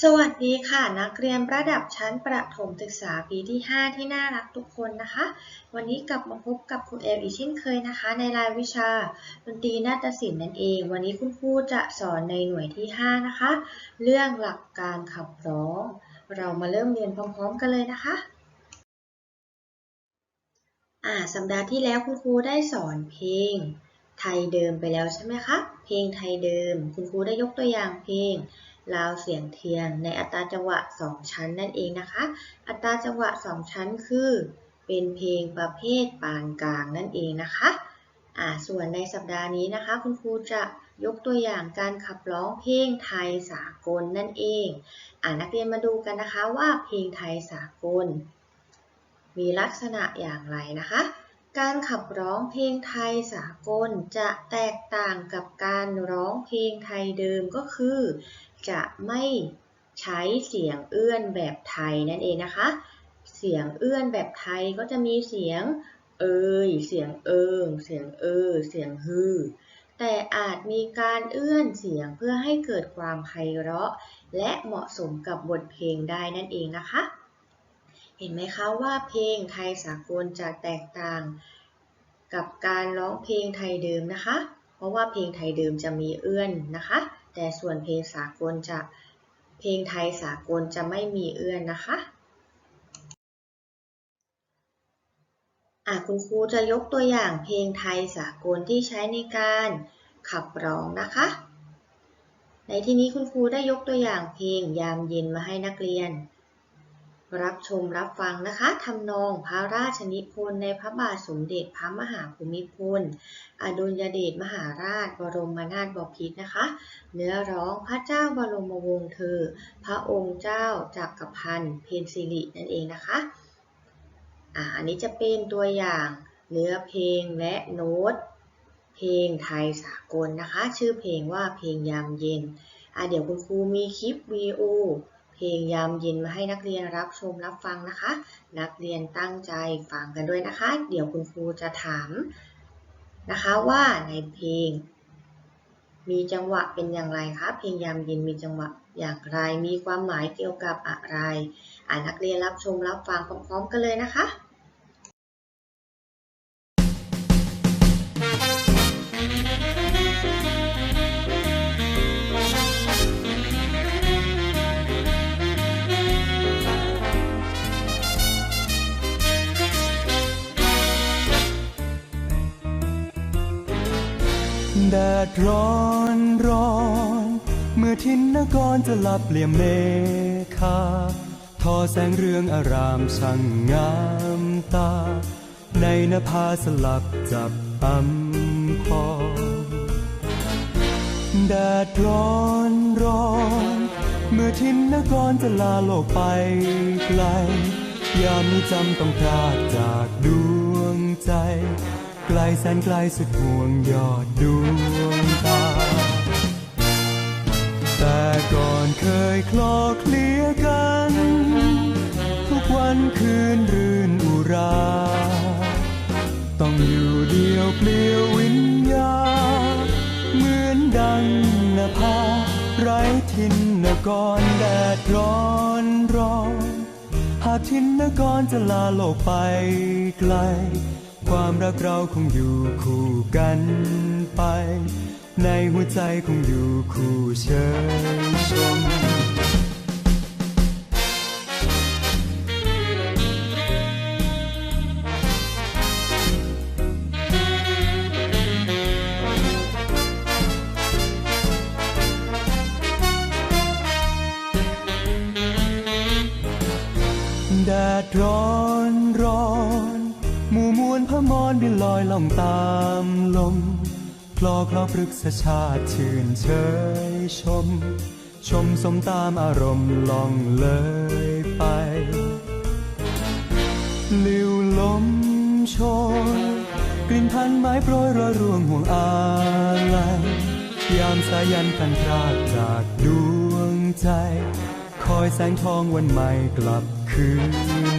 สวัสดีค่ะ นักเรียนระดับชั้นประถมศึกษาปีที่ 5 ที่น่ารักทุกคนนะคะ วันนี้กลับมาพบกับครูเอลอีกเช่นเคยนะคะ ในรายวิชาดนตรีนาฏศิลป์นั่นเอง วันนี้คุณครูจะสอนในหน่วยที่ 5 นะคะ เรื่องหลักการขับร้อง เรามาเริ่มเรียนพร้อม ๆ กันเลยนะคะอ่าสัปดาห์ที่แล้วคุณครูได้สอนเพลงไทยเดิมไปแล้วใช่ไหมคะเพลงไทยเดิม คุณครูได้ยกตัวอย่างเพลง ลาวเสียงเทียนในอัตราจังหวะ 2 ชั้นนั่นเองนะคะ อัตราจังหวะ 2 ชั้นคือ เป็นเพลงประเภทปานกลางนั่นเองนะคะอ่าส่วนในสัปดาห์นี้นะคะ คุณครูจะยกตัวอย่างการขับร้องเพลงไทยสากลนั่นเองอ่านักเรียนมาดูกันนะคะว่าเพลงไทยสากล มีลักษณะอย่างไรนะคะ การขับร้องเพลงไทยสากลจะแตกต่างกับการร้องเพลงไทยเดิมก็คือ จะไม่ใช้เสียงเอื้อนแบบไทยนั่นเองนะคะ เสียงเอื้อนแบบไทยก็จะมีเสียงเอยเสียงเอิง เสียงเออ เสียงฮือ แต่อาจมีการเอื้อนเสียงเพื่อให้เกิดความไพเราะ และเหมาะสมกับบทเพลงได้นั่นเองนะคะ เห็นไหมคะว่าเพลงไทยสากลจะแตกต่างกับการร้องเพลงไทยเดิมนะคะ เพราะว่าเพลงไทยเดิมจะมีเอื้อนนะคะ แต่ส่วนเพลงสากลจะเพลงไทยสากลจะไม่มีเอื้อนนะคะอะคุณครูจะยกตัวอย่างเพลงไทยสากลที่ใช้ในการขับร้องนะคะ ในที่นี้คุณครูได้ยกตัวอย่างเพลงยามเย็นมาให้นักเรียน รับชมรับฟังนะคะทำนองพระราชนิพนธ์ในพระบาทสมเด็จพระมหาภูมิพล อดุลยเดชมหาราชบรมนาถบพิตรนะคะ เนื้อร้องพระเจ้าบรมวงศ์เธอ พระองค์เจ้าจักรพันธ์เพนซิลินั่นเองนะคะอ่าอันนี้จะเป็นตัวอย่างเนื้อเพลงและโน้ต เพลงไทยสากลนะคะ ชื่อเพลงว่าเพลงยามเย็นอ่าเดี๋ยวคุณครูมีคลิปวีโอ ลงยามเย็นมาให้นักเรียนรับชมรับฟังนะคะ นักเรียนตั้งใจฟังกันด้วยนะคะ เดี๋ยวคุณครูจะถามนะคะว่าในเพลง มีจังหวะเป็นอย่างไรคะเพลงยามเย็นมีจังหวะอย่างไร มีความหมายเกี่ยวกับอะไร อ่านักเรียนรับชมรับฟังพร้อมๆกันเลยนะคะ ดร้อนร้อน เมื่อทินนกรจะหลับเปลี่ยมเมฆาทอแสงเรืองอารามช่างงามตา ในนภาสลับจับอำพอแดดร้อนร้อน เมื่อทินนกรจะลาโลกไปไกล ยามนี้จำต้องพลาดจากดวงใจ ไกลแสนไกลสุดห่วงยอดดวง อนเคยคลอเคลียกัน ทุกวันคืนรื่นอุรา ต้องอยู่เดียวเปลี่ยววิญญา เหมือนดังนภาไร้ทินนกรแดดร้อนร้อนหากทินนกรจะลาโลกไปไกล ความรักเราคงอยู่คู่กันไป ในหัวใจคงอยู่คู่เชยชมแดดร้อนร้อน หมู่มวลพมรบินลอยล่องตามลม ลอคลอพฤกษชาติชื่นเชยชม ชมสมตามอารมณ์ล่องเลยไปลิวลมโชยกลิ่นพันไม้โปรยรอยร่วงห่วงอาลัยยามสายันพันพรากจากดวงใจ คอยแสงทองวันใหม่กลับคืน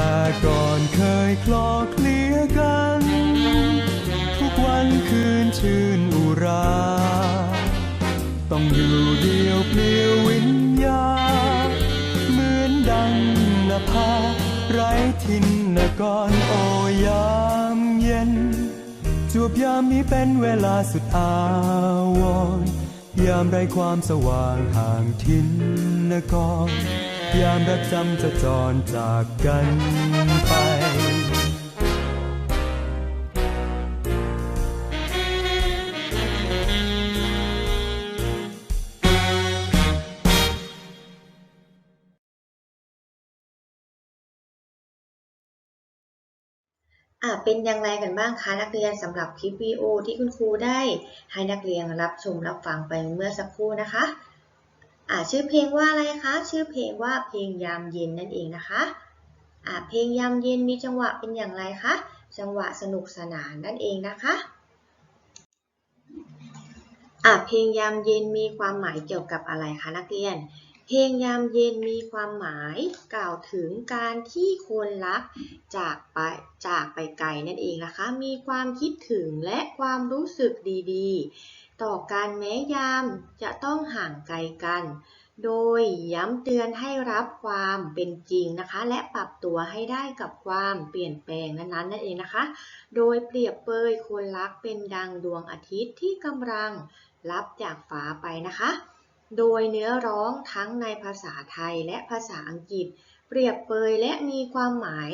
แต่ก่อนเคยคลอเคลียกัน ทุกวันคืนชื่นอุรา ต้องอยู่เดียวเปลี่ยววิญญา เหมือนดังนภาไร้ทินนกรโอยามเย็น จวบยามนี้เป็นเวลาสุดอาวรยามไรความสว่างห่างทินนกร ยามรักจำจะจรจากกันไปอ่าเป็นอย่างไรกันบ้างคะนักเรียนสำหรับคลิปวิดีโอที่คุณครูได้ให้นักเรียนรับชมรับฟังไปเมื่อสักครู่นะคะ อ่าชื่อเพลงว่าอะไรคะ ชื่อเพลงว่าเพลงยามเย็นนั่นเองนะคะอ่าเพลงยามเย็นมีจังหวะเป็นอย่างไรคะ จังหวะสนุกสนานนั่นเองนะคะอ่าเพลงยามเย็นมีความหมายเกี่ยวกับอะไรคะนักเรียน เพลงยามเย็นมีความหมายกล่าวถึงการที่คนรักจากไปจากไปไกลนั่นเองนะคะ มีความคิดถึงและความรู้สึกดีๆ ต่อการแม้ยามจะต้องห่างไกลกัน โดยย้ำเตือนให้รับความเป็นจริงนะคะ และปรับตัวให้ได้กับความเปลี่ยนแปลงนั้นๆนั่นเองนะคะ โดยเปรียบเปยคนรักเป็นดังดวงอาทิตย์ที่กำลังรับจากฟ้าไปนะคะ โดยเนื้อร้องทั้งในภาษาไทยและภาษาอังกฤษ เปรียบเปยและมีความหมาย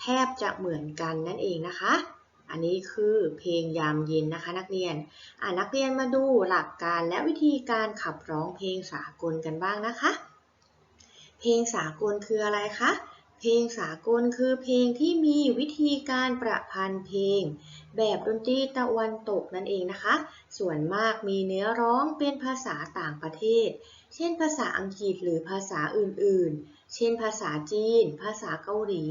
แทบจะเหมือนกันนั่นเองนะคะ อันนี้คือเพลงยามเย็นนะคะ นักเรียนอ่านักเรียนมาดูหลักการและวิธีการขับร้องเพลงสากลกันบ้างนะคะ เพลงสากลคืออะไรคะ เพลงสากลคือเพลงที่มีวิธีการประพันธ์เพลง แบบดนตรีตะวันตกนั่นเองนะคะ ส่วนมากมีเนื้อร้องเป็นภาษาต่างประเทศ เช่น ภาษาอังกฤษหรือภาษาอื่นๆ เช่น ภาษาจีน ภาษาเกาหลี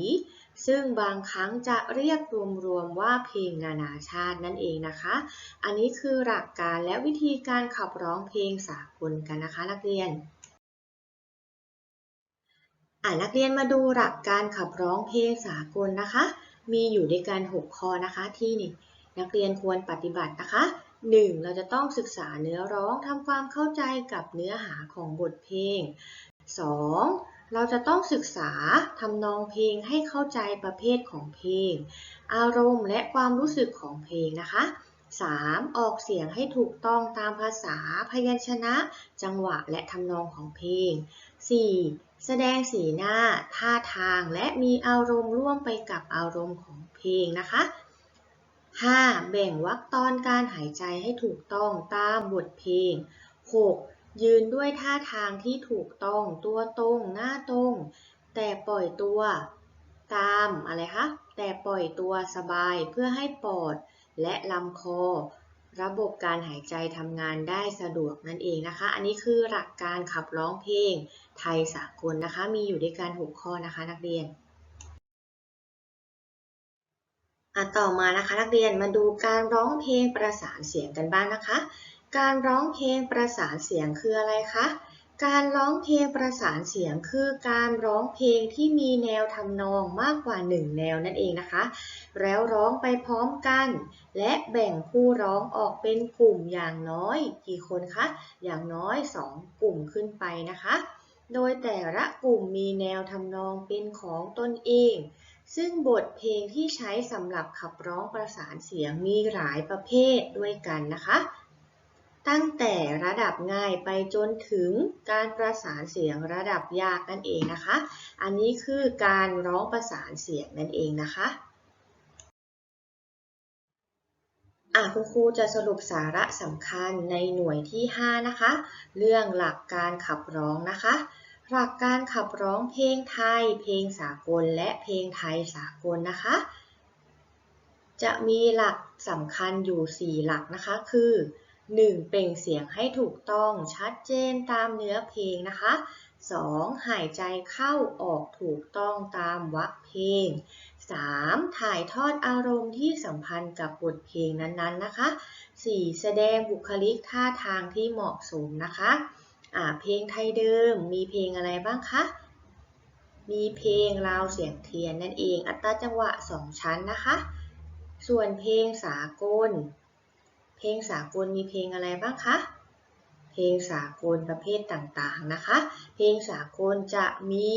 ซึ่งบางครั้งจะเรียกรวมๆว่าเพลงนานาชาตินั่นเองนะคะ อันนี้คือหลักการและวิธีการขับร้องเพลงสากลกันนะคะนักเรียนอ่านักเรียนมาดูหลักการขับร้องเพลงสากลนะคะ มีอยู่ด้วยกัน 6 ข้อนะคะที่นี่นักเรียนควรปฏิบัตินะคะ 1. เราจะต้องศึกษาเนื้อร้องทำความเข้าใจกับเนื้อหาของบทเพลง 2. เราจะต้องศึกษาทำนองเพลงให้เข้าใจประเภทของเพลง อารมณ์และความรู้สึกของเพลงนะคะ 3. ออกเสียงให้ถูกต้องตามภาษาพยัญชนะ จังหวะและทำนองของเพลง 4. แสดงสีหน้า ท่าทางและมีอารมณ์ร่วมไปกับอารมณ์ของเพลงนะคะ 5. แบ่งวรรคตอนการหายใจให้ถูกต้องตามบทเพลง 6. ยืนด้วยท่าทางที่ถูกต้อง ตัวตรง หน้าตรง แต่ปล่อยตัวตามอะไรคะ แต่ปล่อยตัวสบายเพื่อให้ปอดและลำคอ ระบบการหายใจทำงานได้สะดวกนั่นเองนะคะ อันนี้คือหลักการขับร้องเพลงไทยสากลนะคะ มีอยู่ด้วยกัน6ข้อนะคะนักเรียนอะต่อมานะคะนักเรียนมาดูการร้องเพลงประสานเสียงกันบ้างนะคะ การร้องเพลงประสานเสียงคืออะไรคะ การร้องเพลงประสานเสียงคือการร้องเพลงที่มีแนวทำนองมากกว่า 1 แนวนั่นเองนะคะ แล้วร้องไปพร้อมกัน และแบ่งผู้ร้องออกเป็นกลุ่มอย่างน้อย กี่คนคะ อย่างน้อย 2 กลุ่มขึ้นไปนะคะ โดยแต่ละกลุ่มมีแนวทำนองเป็นของตนเอง ซึ่งบทเพลงที่ใช้สำหรับขับร้องประสานเสียงมีหลายประเภทด้วยกันนะคะ ตั้งแต่ระดับง่ายไปจนถึงการประสานเสียงระดับยากนั่นเองนะคะ อันนี้คือการร้องประสานเสียงนั่นเองนะคะอะคุณครูจะสรุปสาระสำคัญในหน่วยที่ 5 นะคะ เรื่องหลักการขับร้องนะคะ หลักการขับร้องเพลงไทย เพลงสากล และเพลงไทยสากลนะคะ จะมีหลักสำคัญอยู่ 4 หลักนะคะ คือ 1. เปล่งเสียงให้ถูกต้องชัดเจนตามเนื้อเพลงนะคะ 2. หายใจเข้าออกถูกต้องตามวรรคเพลง 3. ถ่ายทอดอารมณ์ที่สัมพันธ์กับบทเพลงนั้นๆนะคะ 4. แสดงบุคลิกท่าทางที่เหมาะสมนะคะเพลงไทยเดิมมีเพลงอะไรบ้างคะ มีเพลงราวเสียงเทียนนั่นเองอัตราจังหวะ 2 ชั้นนะคะ ส่วนเพลงสากล เพลงสากลมีเพลงอะไรบ้างคะเพเพลงสากลประเภทต่างๆนะคะ เพลงสากลจะมี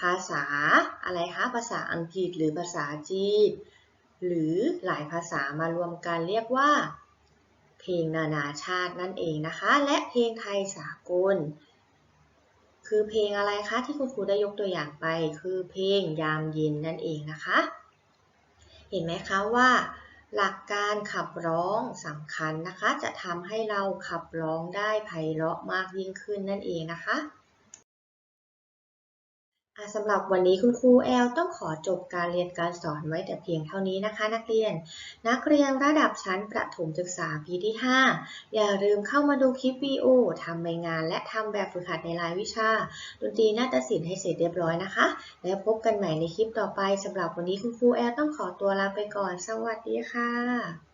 ภาษาอะไรคะ ภาษาอังกฤษหรือภาษาจีน หรือหลายภาษามารวมกันเรียกว่า เพลงนานาชาตินั่นเองนะคะ และเพลงไทยสากล คือเพลงอะไรคะที่คุณครูได้ยกตัวอย่างไป คือเพลงยามเย็นนั่นเองนะคะ เห็นไหมคะว่า หลักการขับร้องสำคัญนะคะ จะทำให้เราขับร้องได้ไพเราะมากยิ่งขึ้นนั่นเองนะคะ สำหรับวันนี้คุณครูแอลต้องขอจบการเรียนการสอนไว้แต่เพียงเท่านี้นะคะ นักเรียน นักเรียนระดับชั้นประถมศึกษาปีที่ 5 อย่าลืมเข้ามาดูคลิปวิดีโอทำใบงาน และทำแบบฝึกหัดในรายวิชาดนตรีนาฏศิลป์ให้เสร็จเรียบร้อยนะคะ แล้วพบกันใหม่ในคลิปต่อไปสำหรับวันนี้คุณครูแอลต้องขอตัวลาไปก่อน สวัสดีค่ะ